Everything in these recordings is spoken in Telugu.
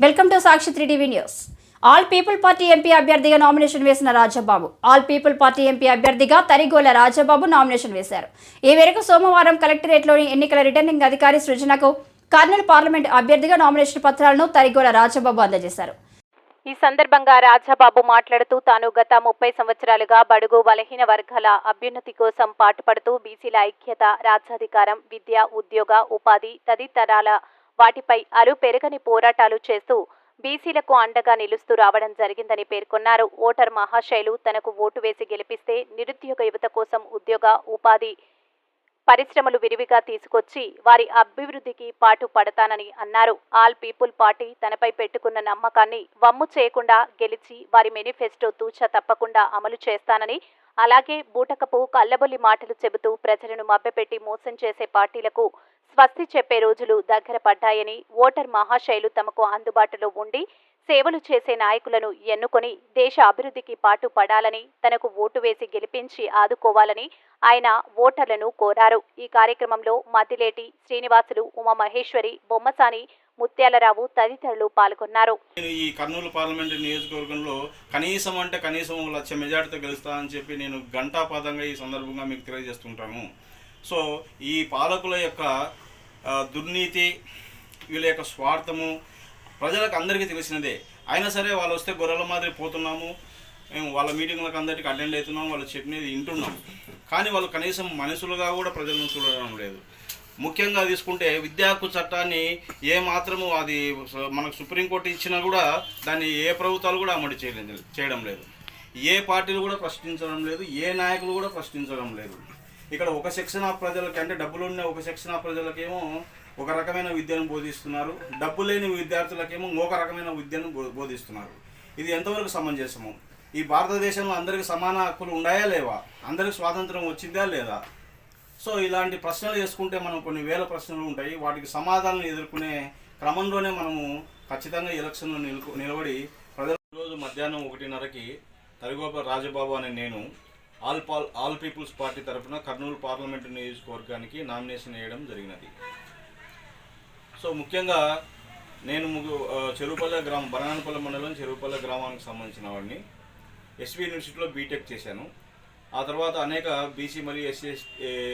Welcome to Sakshi three TV news. All people party MP అభ్యర్థిగా నామినేషన్ వేసిన Rajababu. All people party MP అభ్యర్థిగా తరిగోల రాజబాబు నామినేషన్ వేశారు. ఈ మేరకు సోమవారం కలెక్టరేట్లోని ఎన్నికల రిటర్నింగ్ అధికారి సృజనకు కర్నూలు పార్లమెంట్ అభ్యర్థిగా నామినేషన్ పత్రాలను తరిగోల రాజబాబు అందజేశారు. ఈ సందర్భంగా రాజాబాబు మాట్లాడుతూ తాను గత ముప్పై సంవత్సరాలుగా బడుగు బలహీన వర్గాల అభ్యున్నతి కోసం పాటుపడుతూ బీసీల ఐక్యత రాజ్యాధికారం విద్య ఉద్యోగ ఉపాధి తదితరాల వాటిపై అలు పెరగని పోరాటాలు చేస్తూ బీసీలకు అండగా నిలుస్తూ రావడం జరిగిందని పేర్కొన్నారు. ఓటర్ మహాశైలు తనకు ఓటు వేసి గెలిపిస్తే నిరుద్యోగ యువత కోసం ఉద్యోగ ఉపాధి పరిశ్రమలు విరివిగా తీసుకొచ్చి వారి అభివృద్ధికి పాటు పడతానని అన్నారు. ఆల్ పీపుల్ పార్టీ తనపై పెట్టుకున్న నమ్మకాన్ని వమ్ము చేయకుండా గెలిచి వారి మేనిఫెస్టో తూచ తప్పకుండా అమలు చేస్తానని అలాగే బూటకపు కల్లబొల్లి మాటలు చెబుతూ ప్రజలను మభ్యపెట్టి మోసం చేసే పార్టీలకు స్వస్తి చెప్పే రోజులు దగ్గర పడ్డాయని ఓటర్ మహాశైలు తమకు అందుబాటులో ఉండి సేవలు చేసే నాయకులను ఎన్నుకొని దేశ అభివృద్ధికి పాటు పడాలని తనకు ఓటు వేసి గెలిపించి ఆదుకోవాలని ఆయన ఓటర్లను కోరారు. ఈ కార్యక్రమంలో మద్దిలేటి శ్రీనివాసులు ఉమామహేశ్వరి బొమ్మసాని ముత్యాలరావు తదితరులు పాల్గొన్నారు. నేను ఈ కర్నూలు పార్లమెంట్ నియోజకవర్గంలో కనీసం అంటే కనీసం ఒక లక్ష మెజార్టీతో గెలుస్తానని చెప్పి నేను ఘంటాపాదంగా ఈ సందర్భంగా మీకు తెలియజేస్తుంటాను. సో ఈ పాలకుల యొక్క దుర్నీతి వీళ్ళ యొక్క స్వార్థము ప్రజలకు అందరికీ తెలిసినదే. అయినా సరే వాళ్ళు వస్తే గొర్రెల మాదిరి పోతున్నాము. మేము వాళ్ళ మీటింగ్లకు అందరికీ అటెండ్ అవుతున్నాం వాళ్ళు చెప్పినది వింటున్నాం. కానీ వాళ్ళు కనీసం మనుషులుగా కూడా ప్రజలను చూడడం లేదు. ముఖ్యంగా తీసుకుంటే విద్యా హక్కు చట్టాన్ని ఏ మాత్రము అది మనకు సుప్రీంకోర్టు ఇచ్చినా కూడా దాన్ని ఏ ప్రభుత్వాలు కూడా అమలు చేయలేదు చేయడం లేదు. ఏ పార్టీలు కూడా ప్రశ్నించడం లేదు ఏ నాయకులు కూడా ప్రశ్నించడం లేదు. ఇక్కడ ఒక సెక్షన్ ఆఫ్ ప్రజలకి అంటే డబ్బులు ఉన్న ఒక సెక్షన్ ఆఫ్ ప్రజలకేమో ఒక రకమైన విద్యను బోధిస్తున్నారు. డబ్బు లేని విద్యార్థులకేమో ఇంకొక రకమైన విద్యను బో- బోధిస్తున్నారు. ఇది ఎంతవరకు సమంజసము? ఈ భారతదేశంలో అందరికి సమాన హక్కులు ఉన్నాయా లేవా? అందరికి స్వాతంత్రం వచ్చిందా లేదా? సో ఇలాంటి ప్రశ్నలు చేసుకుంటే మనం కొన్ని వేల ప్రశ్నలు ఉంటాయి. వాటికి సమాధానం ఎదుర్కొనే క్రమంలోనే మనము ఖచ్చితంగా ఎలక్షన్లో నిలుకు నిలబడి ప్రజల రోజు మధ్యాహ్నం ఒకటిన్నరకి తరిగోప రాజబాబు అనే నేను all Paul all peoples party తరఫున కర్నూలు పార్లమెంటు నియోజకవర్గానికి నామినేషన్ వేయడం జరిగినది. సో ముఖ్యంగా నేను ముగ్గు చెరువుపల్లె గ్రామం బనానపల్లె మండలం చెరువుపల్లె గ్రామానికి సంబంధించిన వాడిని. ఎస్వి యూనివర్సిటీలో బీటెక్ చేశాను. ఆ తర్వాత అనేక బీసీ మరియు ఎస్సీ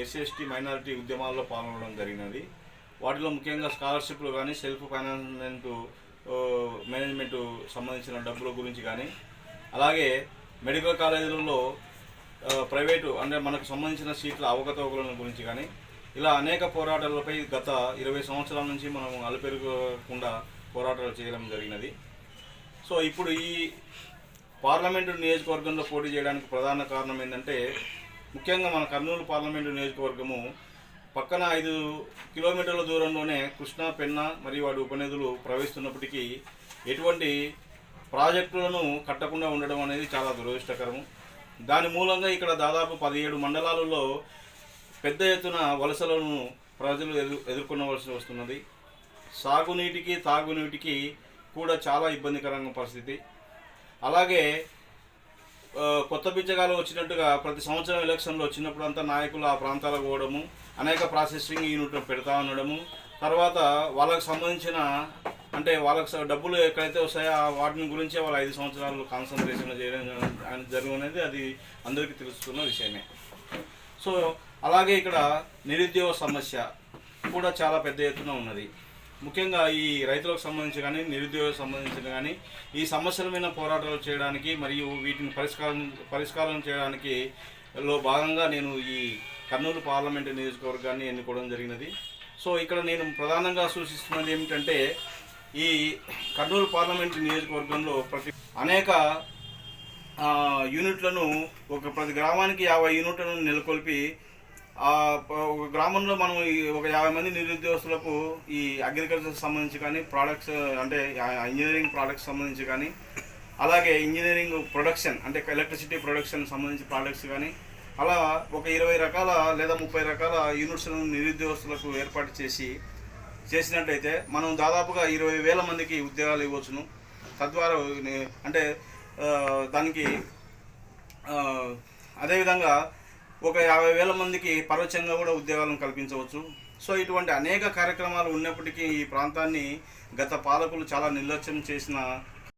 ఎస్సీ ఎస్టీ మైనారిటీ ఉద్యమాల్లో పాల్గొనడం జరిగినది. వాటిలో ముఖ్యంగా స్కాలర్షిప్లు కానీ సెల్ఫ్ ఫైనాన్స్మెంట్ మేనేజ్మెంట్ సంబంధించిన డబ్బుల గురించి కానీ అలాగే మెడికల్ కాలేజీలలో ప్రైవేటు అంటే మనకు సంబంధించిన సీట్ల అవకతవకల గురించి కానీ ఇలా అనేక పోరాటాలపై గత ఇరవై సంవత్సరాల నుంచి మనం అలుపెరగకుండా పోరాటాలు చేయడం జరిగినది. సో ఇప్పుడు ఈ పార్లమెంటు నియోజకవర్గంలో పోటీ చేయడానికి ప్రధాన కారణం ఏంటంటే ముఖ్యంగా మన కర్నూలు పార్లమెంటు నియోజకవర్గము పక్కన ఐదు కిలోమీటర్ల దూరంలోనే కృష్ణా పెన్న మరియు వాటి ఉపనదులు ప్రవహిస్తున్నప్పటికీ ఎటువంటి ప్రాజెక్టులను కట్టకుండా ఉండడం అనేది చాలా దురదృష్టకరం దాని మూలంగా ఇక్కడ దాదాపు పదిహేడు మండలాలలో పెద్ద ఎత్తున వలసలను ప్రజలు ఎదు ఎదుర్కొనవలసి వస్తున్నది. సాగునీటికి తాగునీటికి కూడా చాలా ఇబ్బందికరంగా పరిస్థితి. అలాగే కొత్త బిచ్చగాలు వచ్చినట్టుగా ప్రతి సంవత్సరం ఎలక్షన్లో వచ్చినప్పుడు అంతా నాయకులు ఆ ప్రాంతాలకు పోవడము అనేక ప్రాసెసింగ్ యూనిట్లు పెడతా ఉండడము తర్వాత వాళ్ళకు సంబంధించిన అంటే వాళ్ళకి డబ్బులు ఎక్కడైతే వస్తాయో ఆ వాటిని గురించే వాళ్ళు ఐదు సంవత్సరాలు కాన్సన్ట్రేషన్ చేయడం జ- అది అందరికీ తెలుస్తున్న విషయమే. సో అలాగే ఇక్కడ నిరుద్యోగ సమస్య కూడా చాలా పెద్ద ఎత్తున ఉన్నది. ముఖ్యంగా ఈ రైతులకు సంబంధించి కానీ నిరుద్యోగ సంబంధించి కానీ ఈ సమస్యల మీద పోరాటాలు చేయడానికి మరియు వీటిని పరిష్కారం పరిష్కారం చేయడానికి లో భాగంగా నేను ఈ కర్నూలు పార్లమెంటు నియోజకవర్గాన్ని ఎన్నుకోవడం జరిగినది. సో ఇక్కడ నేను ప్రధానంగా సూచిస్తున్నది ఏమిటంటే ఈ కర్నూలు పార్లమెంటు నియోజకవర్గంలో ప్రతి అనేక యూనిట్లను ఒక ప్రతి గ్రామానికి యాభై యూనిట్లను నెలకొల్పి ఒక గ్రామంలో మనం ఒక యాభై మంది నిరుద్యోగస్తులకు ఈ అగ్రికల్చర్ సంబంధించి కానీ ప్రోడక్ట్స్ అంటే ఇంజనీరింగ్ ప్రోడక్ట్స్ సంబంధించి కానీ అలాగే ఇంజనీరింగ్ ప్రొడక్షన్ అంటే ఎలక్ట్రిసిటీ ప్రొడక్షన్ సంబంధించి ప్రోడక్ట్స్ కానీ అలా ఒక ఇరవై రకాల లేదా ముప్పై రకాల యూనిట్స్ను నిరుద్యోగస్తులకు ఏర్పాటు చేసి చేసినట్టయితే మనం దాదాపుగా ఇరవై వేల మందికి ఉద్యోగాలు ఇవ్వచ్చును. తద్వారా అంటే దానికి అదేవిధంగా ఒక యాభై వేల మందికి పరోక్షంగా కూడా ఉద్యోగాలను కల్పించవచ్చు. సో ఇటువంటి అనేక కార్యక్రమాలు ఉన్నప్పటికీ ఈ ప్రాంతాన్ని గత పాలకులు చాలా నిర్లక్ష్యం చేసిన